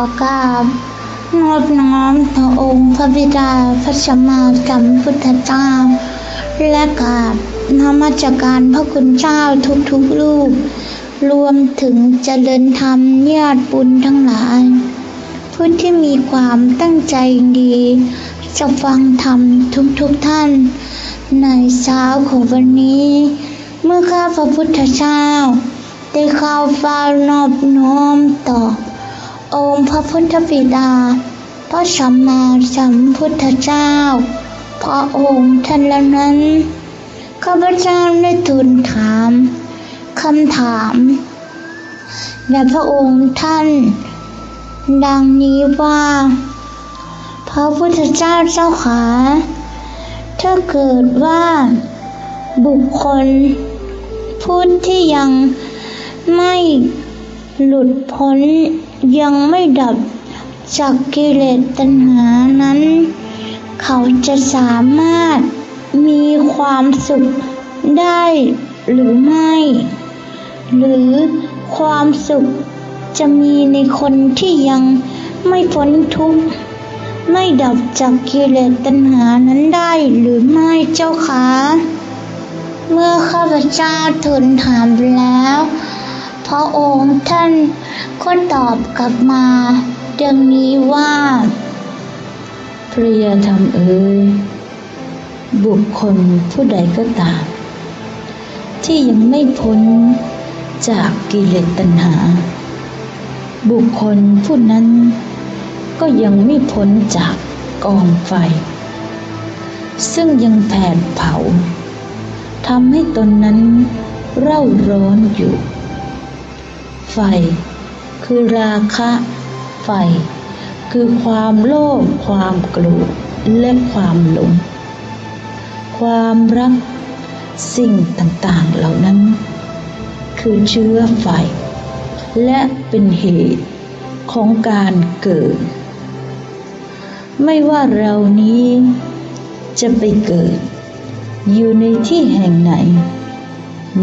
ขอกราบนอบน้อมต่อองค์พระบิดาพระสัมมาสัมพุทธเจ้า และกราบนมัสการพระคุณเจ้าทุกๆรูป รวมถึงเจริญธรรมญาติบุญทั้งหลาย ผู้ที่มีความตั้งใจดี จะฟังธรรมทุกๆท่าน ในเช้าของวันนี้ เมื่อข้าพระพุทธเจ้า ได้เข้าเฝ้านอบน้อมต่อ องค์พระพุทธบิดา พระสัมมาสัมพุทธเจ้า พระองค์ท่านแล้วนั้น ข้าพเจ้าได้ทูลถามคำถามแด่พระองค์ท่าน ดังนี้ว่า พระพุทธเจ้าเจ้าขาถ้าเกิดว่าบุคคลผู้ที่ยังไม่หลุดพ้น ยังไม่ดับจากกิเลสตัณหานั้น เขาจะสามารถมีความสุขได้หรือไม่ หรือความสุขจะมีในคนที่ยังไม่พ้นทุกข์ไม่ดับจากกิเลสตัณหานั้นได้หรือไม่เจ้าคะ เมื่อข้าพเจ้าทูลถามแล้ว พระองค์ท่านก็ตอบกลับมา ดังนี้ว่าพระยาธรรมเอ๋ยบุคคลผู้ใดก็ตาม ที่ยังไม่พ้นจากกิเลสตัณหา บุคคลผู้นั้นก็ยังไม่พ้นจากกองไฟ ซึ่งยังแผดเผาทำให้ตนนั้นเร่าร้อนอยู่ ไฟคือราคะไฟคือความโลภความโกรธและความหลง ความรักสิ่งต่างๆเหล่านั้น คือเชื้อไฟ และเป็นเหตุของการเกิด ไม่ว่าเรานี้จะไปเกิด อยู่ในที่แห่งไหน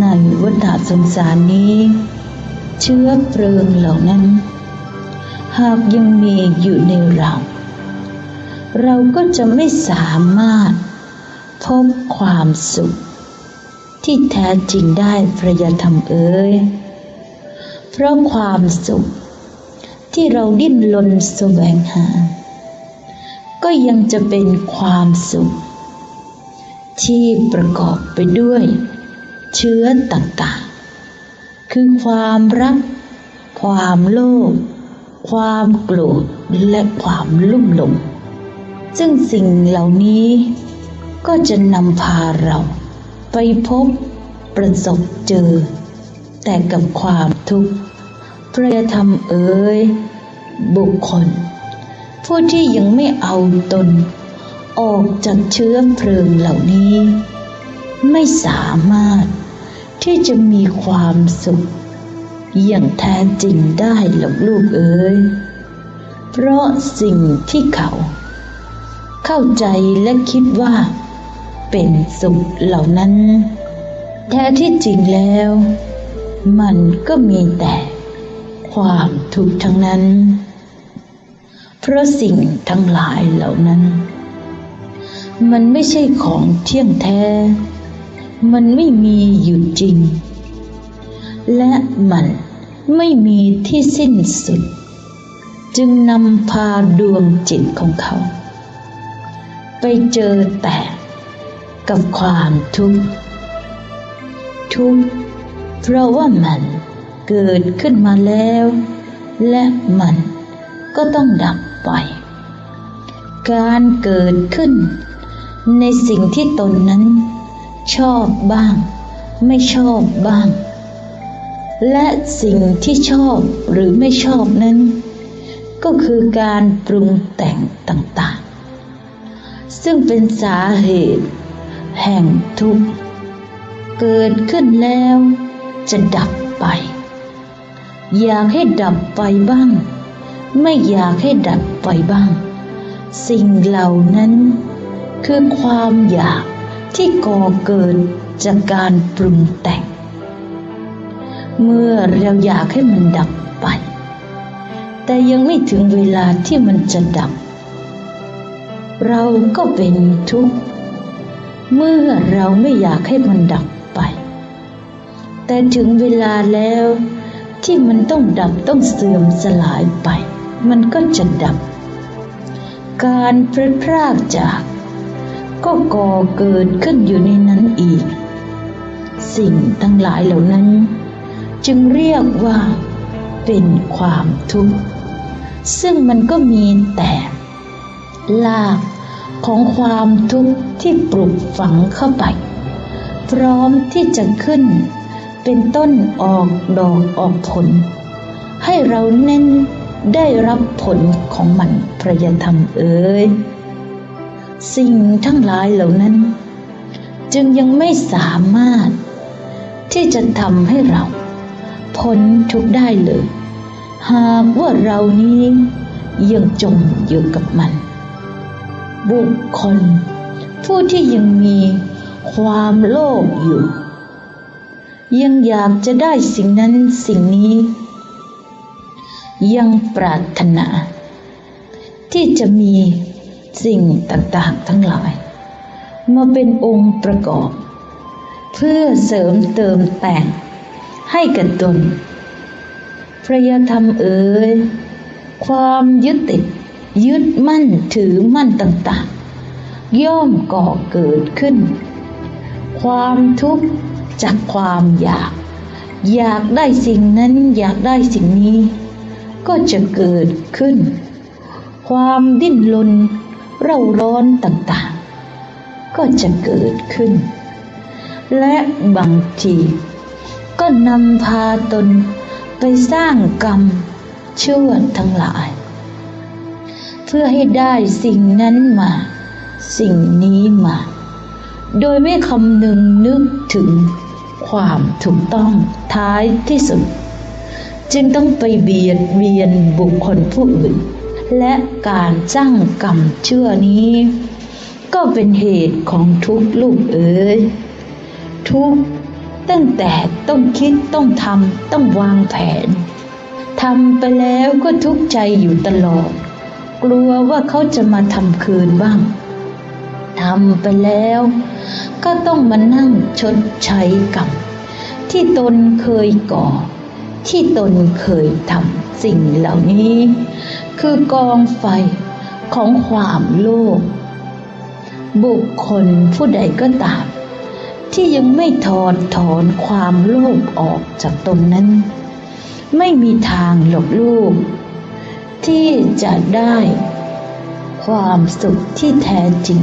ในวัฏสงสารนี้ เชื้อเพลิงเหล่านั้น หากยังมีอยู่ในเรา เราก็จะไม่สามารถพบความสุข ที่แท้จริงได้พระยาธรรมเอ๋ยเพราะความสุขที่เราดิ้นรนแสวงหา ก็ยังจะเป็นความสุข ที่ประกอบไปด้วยเชื้อต่างๆ คือความรัก ความโลภความโกรธและความลุ่มหลงซึ่งสิ่งเหล่านี้ก็จะนำพาเรา ไปพบประสบเจอ แต่กับความทุกข์พระธรรมเอ๋ยบุคคล ผู้ที่ยังไม่เอาตน ออกจากเชื้อเพลิงเหล่านี้ ไม่สามารถ ที่จะมีความสุข อย่างแท้จริงได้หรอกลูกเอ๋ยเพราะสิ่งที่เขา เข้าใจและคิดว่า เป็นสุขเหล่านั้น แท้ที่จริงแล้ว มันก็มีแต่ความทุกข์ทั้งนั้น เพราะสิ่งทั้งหลายเหล่านั้น มันไม่ใช่ของเที่ยงแท้ มันไม่มีอยู่จริง และมันไม่มีที่สิ้นสุด จึงนำพาดวงจิตของเขา ไปเจอแต่กับความทุกข์ทุกข์เพราะว่ามันเกิดขึ้นมาแล้ว และมันก็ต้องดับไป การเกิดขึ้นในสิ่งที่ตนนั้น ชอบบ้าง ไม่ชอบบ้าง และสิ่งที่ชอบหรือไม่ชอบนั้น ก็คือการปรุงแต่งต่างๆ ซึ่งเป็นสาเหตุ แห่งทุกข์ เกิดขึ้นแล้วจะดับไป อยากให้ดับไปบ้าง ไม่อยากให้ดับไปบ้าง สิ่งเหล่านั้นคือความอยาก ที่ก่อเกิดจากการปรุงแต่ง เมื่อเราอยากให้มันดับไป แต่ยังไม่ถึงเวลาที่มันจะดับ เราก็เป็นทุกข์ เมื่อเราไม่อยากให้มันดับไป แต่ถึงเวลาแล้วที่มันต้องดับต้องเสื่อมสลายไป มันก็จะดับ การพลัดพรากจาก ก็ก่อเกิดขึ้นอยู่ในนั้นอีก สิ่งทั้งหลายเหล่านั้น จึงเรียกว่าเป็นความทุกข์ ซึ่งมันก็มีแต่ลากของความทุกข์ที่ปลูกฝังเข้าไป พร้อมที่จะขึ้น เป็นต้นออกดอกออกผล ให้เราเน้นได้รับผลของมันพระยธรรมเอ๋ย สิ่งทั้งหลายเหล่านั้น จึงยังไม่สามารถ ที่จะทำให้เราพ้นทุกได้เลย หากว่าเรานี้ยังจมอยู่กับมัน บุคคล ผู้ที่ยังมีความโลภอยู่ ยังอยากจะได้สิ่งนั้นสิ่งนี้ ยังปรารถนา ที่จะมี สิ่งต่างๆ ทั้งหลาย มาเป็นองค์ประกอบ เพื่อเสริมเติมแต่งให้กับตนพระยธรรมเอ๋ยความยึดติดยึดมั่นถือมั่นต่างๆ ย่อมก่อเกิดขึ้น ความทุกข์จากความอยาก อยากได้สิ่งนั้นอยากได้สิ่งนี้ ก็จะเกิดขึ้น ความดิ้นรน เร่าร้อนต่างๆ ก็จะเกิดขึ้น และบางทีก็นำพาตนไปสร้างกรรมชั่วทั้งหลาย เพื่อให้ได้สิ่งนั้นมา สิ่งนี้มา โดยไม่คำนึงนึกถึงความถูกต้องท้ายที่สุด จึงต้องไปเบียดเบียนบุคคลผู้อื่น และการสร้างกรรมเชั่วนี้ ก็เป็นเหตุของทุกลูกเอ๋ยทุกตั้งแต่ต้องคิดต้องทำต้องวางแผนทำไปแล้วก็ทุกข์ใจอยู่ตลอด กลัวว่าเขาจะมาทำคืนบ้างทำไปแล้ว ก็ต้องมานั่งชดใช้กรรมที่ตนเคยก่อ ที่ตนเคยทำสิ่งเหล่านี้ คือกองไฟของความโลภบุคคลผู้ใดก็ตาม ที่ยังไม่ถอดถอนความโลภออกจากตนนั้น ไม่มีทางหลบลูกที่จะได้ ความสุขที่แท้จริง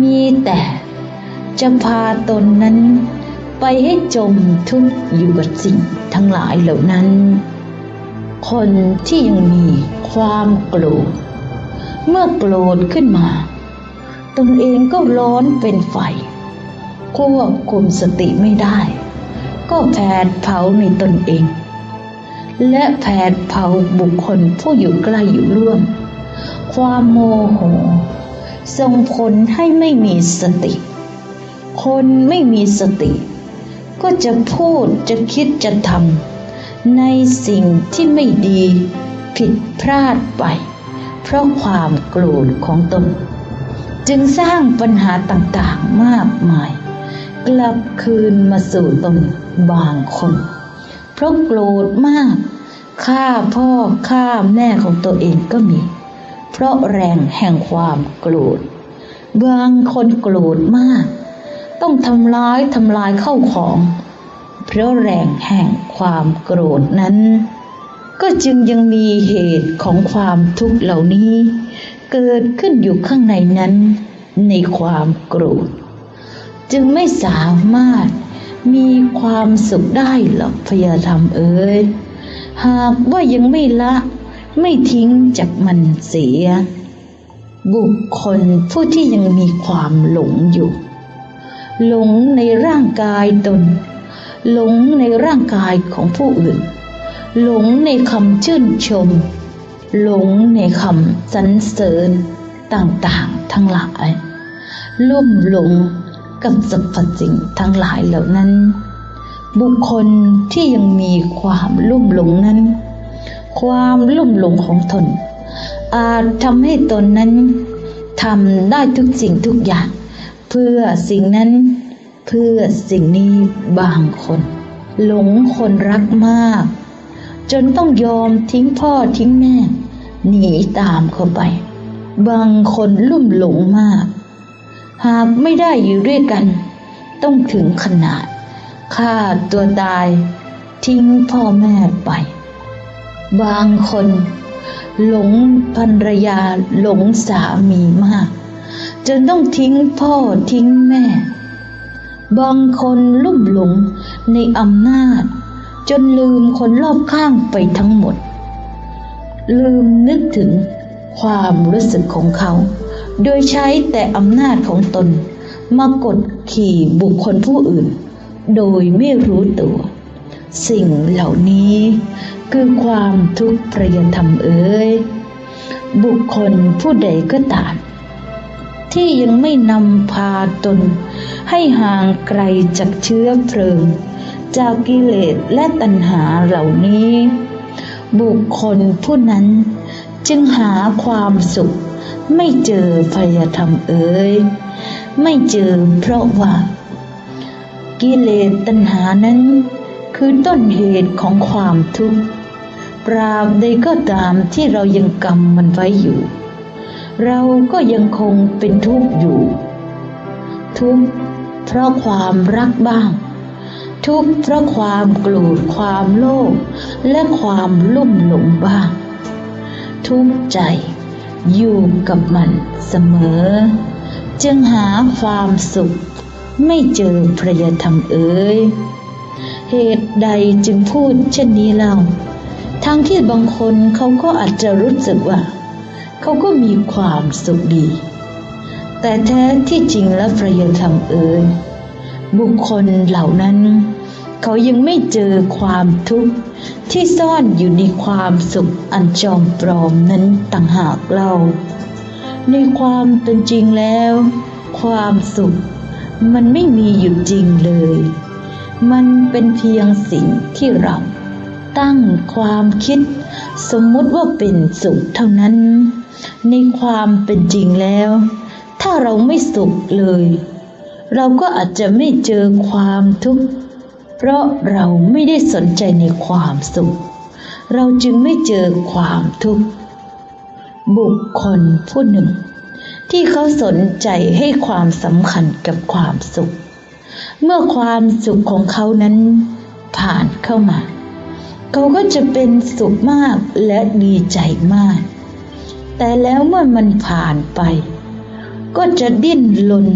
มีแต่จะพาตนนั้นไปให้จมทุกข์อยู่กับสิ่งทั้งหลายเหล่านั้น คนที่ยังมีความโกรธเมื่อโกรธขึ้นมา ตนเองก็ร้อนเป็นไฟ ควบคุมสติไม่ได้ ก็แผดเผาในตนเอง และแผดเผาบุคคลผู้อยู่ใกล้อยู่ร่วม ความโมโหส่งผลให้ไม่มีสติ คนไม่มีสติ ก็จะพูดจะคิดจะทำ ในสิ่งที่ไม่ดีผิดพลาดไป เพราะความโกรธของตน จึงสร้างปัญหาต่างๆมากมาย กลับคืนมาสู่ตนบางคน เพราะโกรธมากฆ่าพ่อฆ่าแม่ของตัวเองก็มี เพราะแรงแห่งความโกรธบางคนโกรธมาก ต้องทำร้ายทำลายเข้าของ เพราะแรงแห่งความโกรธนั้น ก็จึงยังมีเหตุของความทุกข์เหล่านี้ เกิดขึ้นอยู่ข้างในนั้น ในความโกรธ จึงไม่สามารถมีความสุขได้หรอกพยาธรรมเอ๋ยหากว่ายังไม่ละไม่ทิ้งจากมันเสีย บุคคลผู้ที่ยังมีความหลงอยู่ หลงในร่างกายตน หลงในร่างกายของผู้อื่น หลงในคำชื่นชม หลงในคำสรรเสริญต่างๆทั้งหลายลุ่มหลงกับสรรพสิ่งทั้งหลายเหล่านั้น บุคคลที่ยังมีความลุ่มหลงนั้นคความลุ่มหลงของตนอาจทำให้ตนนั้นทำได้ทุกสิ่งทุกอย่าง เพื่อสิ่งนั้น เพื่อสิ่งนี้บางคน หลงคนรักมาก จนต้องยอมทิ้งพ่อทิ้งแม่ หนีตามเขาไป บางคนลุ่มหลงมาก หากไม่ได้อยู่ด้วยกัน ต้องถึงขนาดฆ่าตัวตาย ทิ้งพ่อแม่ไป บางคนหลงภรรยาหลงสามีมาก จนต้องทิ้งพ่อทิ้งแม่ บางคนลุ่มหลงในอำนาจ จนลืมคนรอบข้างไปทั้งหมด ลืมนึกถึงความรู้สึกของเขา โดยใช้แต่อำนาจของตน มากดขี่บุคคลผู้อื่น โดยไม่รู้ตัว สิ่งเหล่านี้คือความทุกข์ประยธรรมเอ้ยบุคคลผู้ใดก็ตาม ที่ยังไม่นำพาตน ให้ห่างไกลจากเชื้อเพลิง จากกิเลสและตัณหาเหล่านี้ บุคคลผู้นั้นจึงหาความสุข ไม่เจอพยธรรมเอ้ยไม่เจอเพราะว่า กิเลสตัณหานั้น คือต้นเหตุของความทุกข์ปราบใดก็ตามที่เรายังกำมันไว้อยู่ เราก็ยังคงเป็นทุกข์อยู่ ทุกข์เพราะความรักบ้าง ทุกข์เพราะความโกรธความโลภและความลุ่มหลงบ้าง ทุกข์ใจอยู่กับมันเสมอ จึงหาความสุขไม่เจอพระยธรรมเอ่ยเหตุใดจึงพูดเช่นนี้เล่าทั้งที่บางคนเขาก็อาจจะรู้สึกว่า เขาก็มีความสุขดี แต่แท้ที่จริงแล้วพระยธรรมเอ่ยบุคคลเหล่านั้น เขายังไม่เจอความทุกข์ที่ซ่อนอยู่ในความสุขอันจอมปลอมนั้นต่างหากเล่าในความเป็นจริงแล้ว ความสุขมันไม่มีอยู่จริงเลย มันเป็นเพียงสิ่งที่เราตั้งความคิด สมมุติว่าเป็นสุขเท่านั้น ในความเป็นจริงแล้ว ถ้าเราไม่สุขเลย เราก็อาจจะไม่เจอความทุกข์เพราะเราไม่ได้สนใจในความสุข เราจึงไม่เจอความทุกข์บุคคลผู้หนึ่ง ที่เขาสนใจให้ความสำคัญกับความสุข เมื่อความสุขของเขานั้นผ่านเข้ามา เขาก็จะเป็นสุขมากและดีใจมาก แต่แล้วเมื่อมันผ่านไป ก็จะดิ้นรน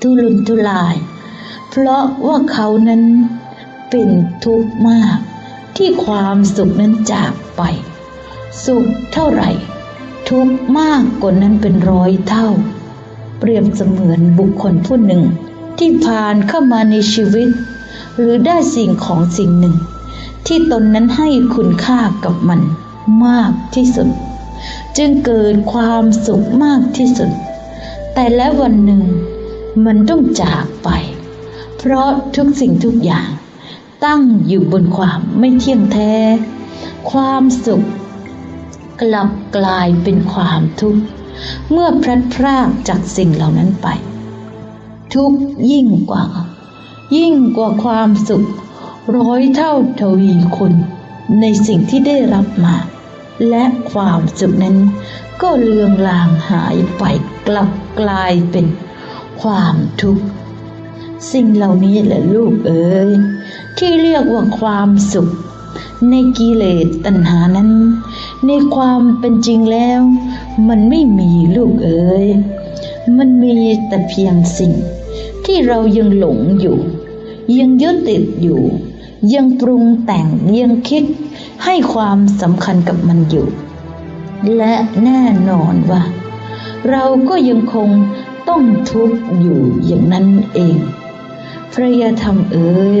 ทุรนทุราย เพราะว่าเขานั้นเป็นทุกข์มาก ที่ความสุขนั้นจากไป สุขเท่าไหร่ ทุกข์มากกว่านั้นเป็นร้อยเท่า เปรียบเสมือนบุคคลผู้หนึ่ง ที่ผ่านเข้ามาในชีวิต หรือได้สิ่งของสิ่งหนึ่ง ที่ตนนั้นให้คุณค่ากับมันมากที่สุด จึงเกิดความสุขมากที่สุด แต่และวันหนึ่งมันต้องจากไป เพราะทุกสิ่งทุกอย่าง ตั้งอยู่บนความไม่เที่ยงแท้ ความสุข กลับกลายเป็นความทุกข์ เมื่อพลัดพรากจากสิ่งเหล่านั้นไป ทุกยิ่งกว่า ยิ่งกว่าความสุข ร้อยเท่าทวีคุณในสิ่งที่ได้รับมา และความสุขนั้น ก็เลืองลางหายไปกลับกลายเป็นความทุกข์สิ่งเหล่านี้แหละลูกเอ๋ยที่เรียกว่าความสุข ในกิเลสตัณหานั้น ในความเป็นจริงแล้ว มันไม่มีลูกเอ๋ยมันมีแต่เพียงสิ่ง ที่เรายังหลงอยู่ ยังยึดติดอยู่ ยังปรุงแต่งยังคิด ให้ความสำคัญกับมันอยู่ และแน่นอนว่า เราก็ยังคงต้องทุกข์อยู่อย่างนั้นเองพระยธรรมเอ๋ย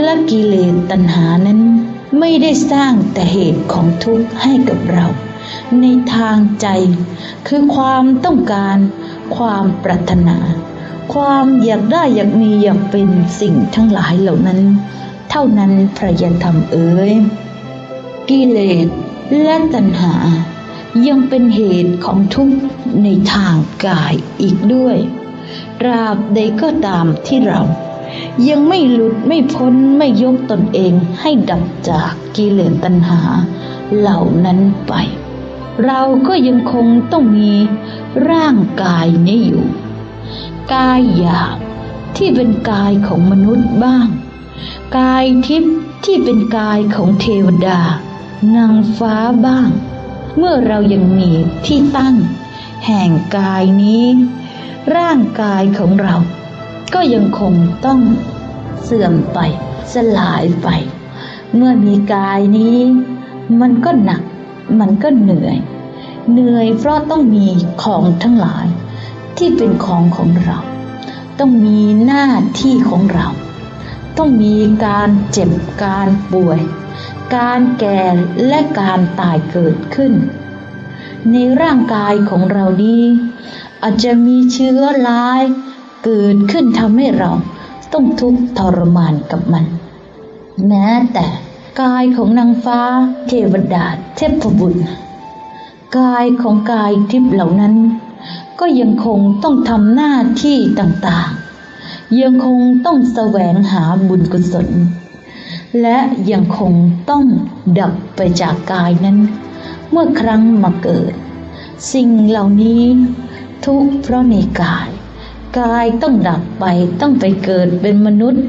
และกิเลสตัณหานั้นไม่ได้สร้างแต่เหตุของทุกข์ให้กับเรา ในทางใจคือความต้องการ ความปรารถนา ความอยากได้อยากมีอยากเป็นสิ่งทั้งหลายเหล่านั้น เท่านั้นพระยธรรมเอ๋ย กิเลสและตัณหา ยังเป็นเหตุของทุกข์ในทางกายอีกด้วยตราบใดก็ตามที่เรา ยังไม่หลุดไม่พ้นไม่ยกตนเองให้ดับจากกิเลสตัณหา เหล่านั้นไป เราก็ยังคงต้องมีร่างกายนี้อยู่ กายหยาบที่เป็นกายของมนุษย์บ้าง กายทิพย์ที่เป็นกายของเทวดา นางฟ้าบ้าง เมื่อเรายังมีที่ตั้ง แห่งกายนี้ ร่างกายของเรา ก็ยังคงต้องเสื่อมไป สลายไป เมื่อมีกายนี้ มันก็หนัก มันก็เหนื่อย เหนื่อยเพราะต้องมีของทั้งหลาย ที่เป็นของของเรา ต้องมีหน้าที่ของเรา ต้องมีการเจ็บการป่วย การแก่และการตายเกิดขึ้น ในร่างกายของเรานี้ อาจจะมีเชื้อร้ายเกิดขึ้นทำให้เราต้องทุกข์ทรมานกับมัน แม้แต่กายของนางฟ้าเทวดาเทพบุตรกายของกายทิพย์เหล่านั้น ก็ยังคงต้องทำหน้าที่ต่างๆ ยังคงต้องแสวงหาบุญกุศล และยังคงต้องดับไปจากกายนั้น เมื่อครั้งมาเกิด สิ่งเหล่านี้ ทุกเพราะในกาย กายต้องดับไปต้องไปเกิดเป็นมนุษย์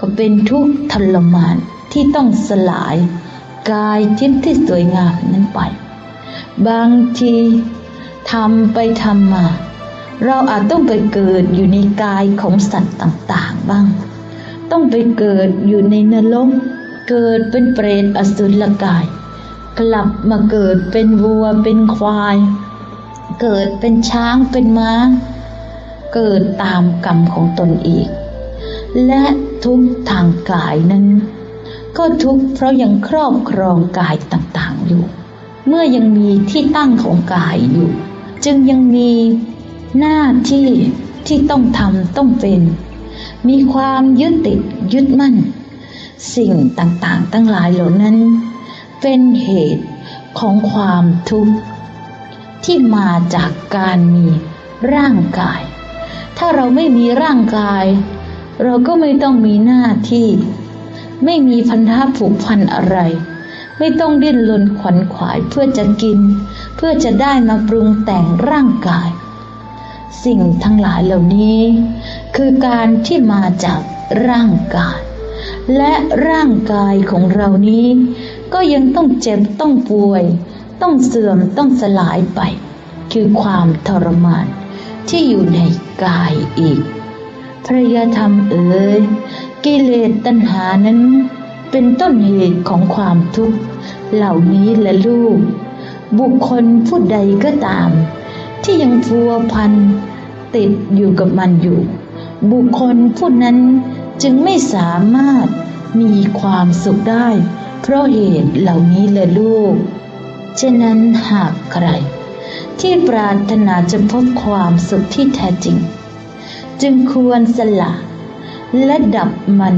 ก็เป็นทุกข์ทรมานที่ต้องสลาย กายทิพย์ที่สวยงามนั้นไป บางทีทำไปทำมา เราอาจต้องไปเกิดอยู่ในกายของสัตว์ต่าง ๆ บ้าง ต้องไปเกิดอยู่ในนรกเกิดเป็นเปรตอสุรกาย กลับมาเกิดเป็นวัวเป็นควาย เกิดเป็นช้างเป็นม้า เกิดตามกรรมของตนอีก และทุกทางกายนั้น ก็ทุกเพราะยังครอบครองกายต่างๆอยู่ เมื่อยังมีที่ตั้งของกายอยู่ จึงยังมีหน้าที่ที่ต้องทำต้องเป็น มีความยึดติดยึดมั่น สิ่งต่างๆตั้งหลายเหล่านั้น เป็นเหตุของความทุกข์ที่มาจากการมีร่างกาย ถ้าเราไม่มีร่างกาย เราก็ไม่ต้องมีหน้าที่ ไม่มีพันธะผูกพันอะไร ไม่ต้องดิ้นรนขวัญขวายเพื่อจะกิน เพื่อจะได้มาปรุงแต่งร่างกาย สิ่งทั้งหลายเหล่านี้ คือการที่มาจากร่างกาย และร่างกายของเรานี้ ก็ยังต้องเจ็บต้องป่วย ต้องเสื่อมต้องสลายไป คือความทรมานที่อยู่ในกายอีก พระยาธรรมเอ๋ยกิเลสตัณหานั้น เป็นต้นเหตุของความทุกข์เหล่านี้และลูก บุคคลผู้ใดก็ตาม ที่ยังพัวพันติดอยู่กับมันอยู่ บุคคลผู้นั้นจึงไม่สามารถมีความสุขได้ เพราะเหตุเหล่านี้เลยลูก ฉะนั้นหากใคร ที่ปรารถนาจะพบความสุขที่แท้จริง จึงควรสละและดับมัน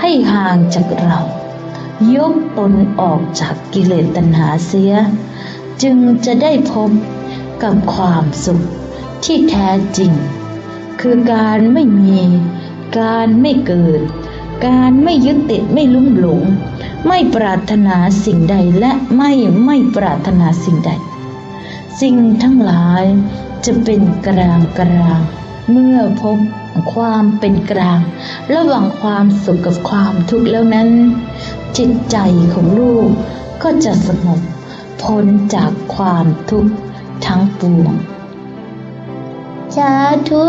ให้ห่างจากเรา ยกตนออกจากกิเลสตัณหาเสีย จึงจะได้พบกับความสุขที่แท้จริง คือการไม่มี การไม่เกิด การไม่ยึดติดไม่ลุ่มหลง ไม่ปรารถนาสิ่งใดและไม่ไม่ปรารถนาสิ่งใด สิ่งทั้งหลายจะเป็นกลางกลางเมื่อพบความเป็นกลาง ระหว่างความสุขกับความทุกข์แล้วนั้น จิตใจของลูกก็จะสงบพ้นจากความทุกข์ทั้งปวงสาธุ